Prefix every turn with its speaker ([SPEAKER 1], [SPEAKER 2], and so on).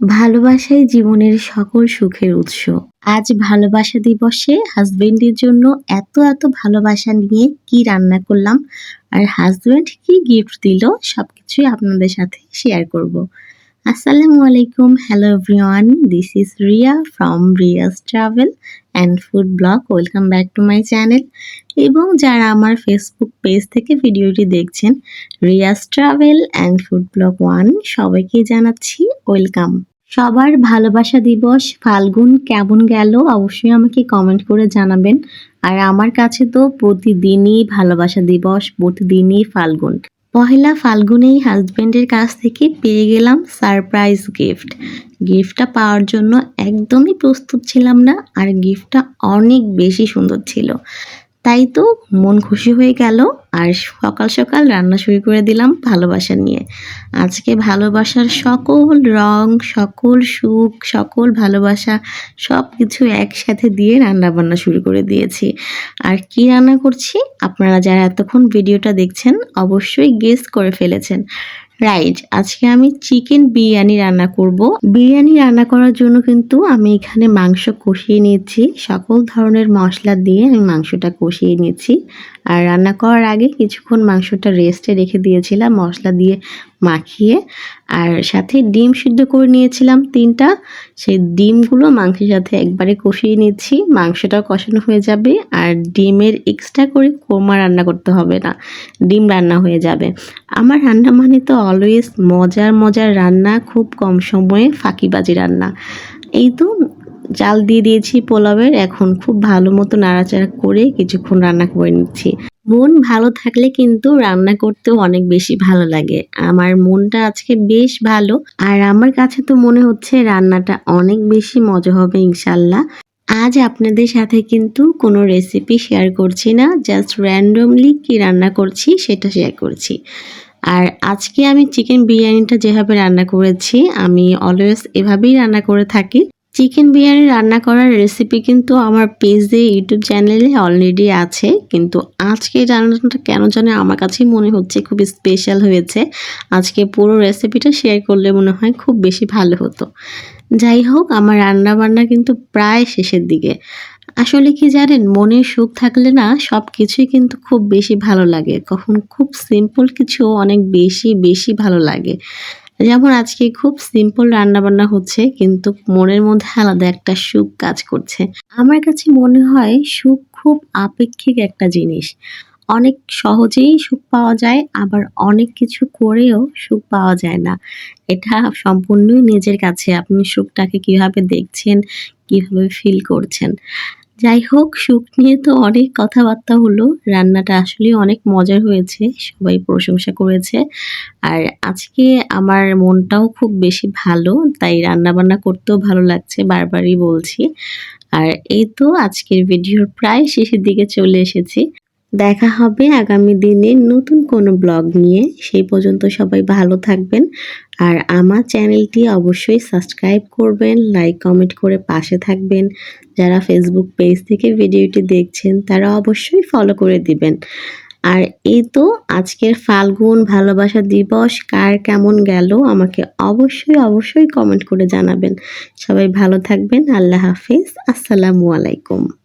[SPEAKER 1] ভালোবাসাই জীবনের সকল সুখের উৎস। আজ ভালোবাসা দিবসে হাজবেন্ডের জন্য এত এত ভালোবাসা নিয়ে কি রান্না করলাম আর হাজবেন্ড কি গিফট দিল সবকিছুই আপনাদের সাথে শেয়ার করব। আসসালামু আলাইকুম hello everyone this is Riya from Riya's travel and food blog welcome back to my channel এবং যারা আমার ফেসবুক পেজ থেকে ভিডিওটি দেখছেন Riya's travel and food blog one সবাইকে জানাচ্ছি ওয়েলকাম সবার ভালোবাসা দিবস, ফাল্গুন কেমন গেল অবশ্যই আমাকে কমেন্ট করে জানাবেন। আর আমার কাছে তো প্রতিদিনই ভালোবাসা দিবস, প্রতিদিনই ফাল্গুন। পহেলা ফাল্গুনেই হাজবেন্ডের কাছ থেকে পেয়ে গেলাম সারপ্রাইজ গিফট গিফটটা পাওয়ার জন্য একদমই প্রস্তুত ছিলাম না, আর গিফটটা অনেক বেশি সুন্দর ছিল। তাই তো মন খুশি হয়ে গেল আর সকাল সকাল রান্না শুরু করে দিলাম ভালোবাসা নিয়ে। আজকে ভালোবাসার সকল রং, সকল সুখ, সকল ভালোবাসা সব কিছু একসাথে দিয়ে রান্না বান্না শুরু করে দিয়েছি। আর কি রান্না করছি? আপনারা যারা এতক্ষণ ভিডিওটা দেখছেন, অবশ্যই গেস করে ফেলেছেন। রাইট আজকে আমি চিকেন বিরিয়ানি রান্না করব। বিরিয়ানি রান্না করার জন্য কিন্তু আমি এখানে মাংস কষিয়ে নিয়েছি। সকল ধরনের মশলা দিয়ে আমি মাংসটা কষিয়ে নিয়েছি। আর রান্না করার আগে কিছুক্ষণ মাংসটা রেস্টে রেখে দিয়েছিলাম, মশলা দিয়ে মাখিয়ে। আর সাথে ডিম সিদ্ধ করে নিয়েছিলাম তিনটা। সেই ডিমগুলো মাংসের সাথে একবারে কষিয়ে নিচ্ছি। মাংসটাও কষানো হয়ে যাবে। আর ডিমের এক্সট্রা করে কোমা রান্না করতে হবে না। ডিম রান্না হয়ে যাবে। আমার রান্না মানে তো অলওয়েজ মজার মজার রান্না, খুব কম সময়ে ফাঁকিবাজি রান্না। এই তো জাল দিয়ে দিয়েছি পোলাওয়ের, এখন খুব ভালো মতো নাড়াচাড়া করে কিছুক্ষণ রান্না করে নিচ্ছি। মন ভালো থাকলে কিন্তু রান্না করতেও অনেক বেশি ভালো লাগে। আমার মনটা আজকে বেশ ভালো, আর আমার কাছে তো মনে হচ্ছে রান্নাটা অনেক বেশি মজা হবে ইনশাল্লাহ। আজ আপনাদের সাথে কিন্তু কোনো রেসিপি শেয়ার করছি না জাস্ট র্যান্ডমলি কি রান্না করছি সেটা শেয়ার করছি। আর আজকে আমি চিকেন বিরিয়ানিটা যেভাবে রান্না করেছি, আমি অলওয়েজ এভাবেই রান্না করে থাকি। চিকেন বিরিয়ানি রান্না করার রেসিপি কিন্তু আমার পেজে ইউটিউব চ্যানেলে অলরেডি আছে। কিন্তু আজকে রান্নাটা কেন জানে আমার কাছেই মনে হচ্ছে খুব স্পেশাল হয়েছে। আজকে পুরো রেসিপিটা শেয়ার করলে মনে হয় খুব বেশি ভালো হতো। যাই হোক, আমার রান্না বান্না কিন্তু প্রায় শেষের দিকে। আসলে কি জানেন, মনের সুখ থাকলে না সব কিছুই কিন্তু খুব বেশি ভালো লাগে। কখন খুব সিম্পল কিছু অনেক বেশি বেশি ভালো লাগে। যেমন আজকে খুব সিম্পল রান্নাবান্না হচ্ছে, কিন্তু মনের মধ্যে আলাদা একটা সুখ কাজ করছে। আমার কাছে মনে হয় সুখ খুব আপেক্ষিক একটা জিনিস। অনেক সহজেই সুখ পাওয়া যায়, আবার অনেক কিছু করেও সুখ পাওয়া যায় না। এটা সম্পূর্ণই নিজের কাছে। আপনি সুখটাকে কীভাবে দেখছেন, কীভাবে ফিল করছেন? যাই হোক, সুখ নিয়ে তো অনেক কথাবার্তা হলো। রান্নাটা আসলে অনেক মজার হয়েছে, সবাই প্রশংসা করেছে। আর আজকে আমার মনটাও খুব বেশি ভালো, তাই রান্না বান্না করতেও ভালো লাগছে, বারবারই বলছি। আর এই তো আজকের ভিডিওর প্রায় শেষের দিকে চলে এসেছি। দেখা হবে আগামী দিনে নতুন কোনো ব্লগ নিয়ে। সেই পর্যন্ত সবাই ভালো থাকবেন। আর আমার চ্যানেলটি অবশ্যই সাবস্ক্রাইব করবেন, লাইক, কমেন্ট করে পাশে থাকবেন। যারা ফেসবুক পেজ থেকে ভিডিওটি দেখছেন, তারা অবশ্যই ফলো করে দিবেন। আর এই তো আজকের ফাল্গুন ভালোবাসা দিবস, কার কেমন গেল আমাকে অবশ্যই অবশ্যই কমেন্ট করে জানাবেন। সবাই ভালো থাকবেন, আল্লাহ হাফিজ, আসসালামু আলাইকুম।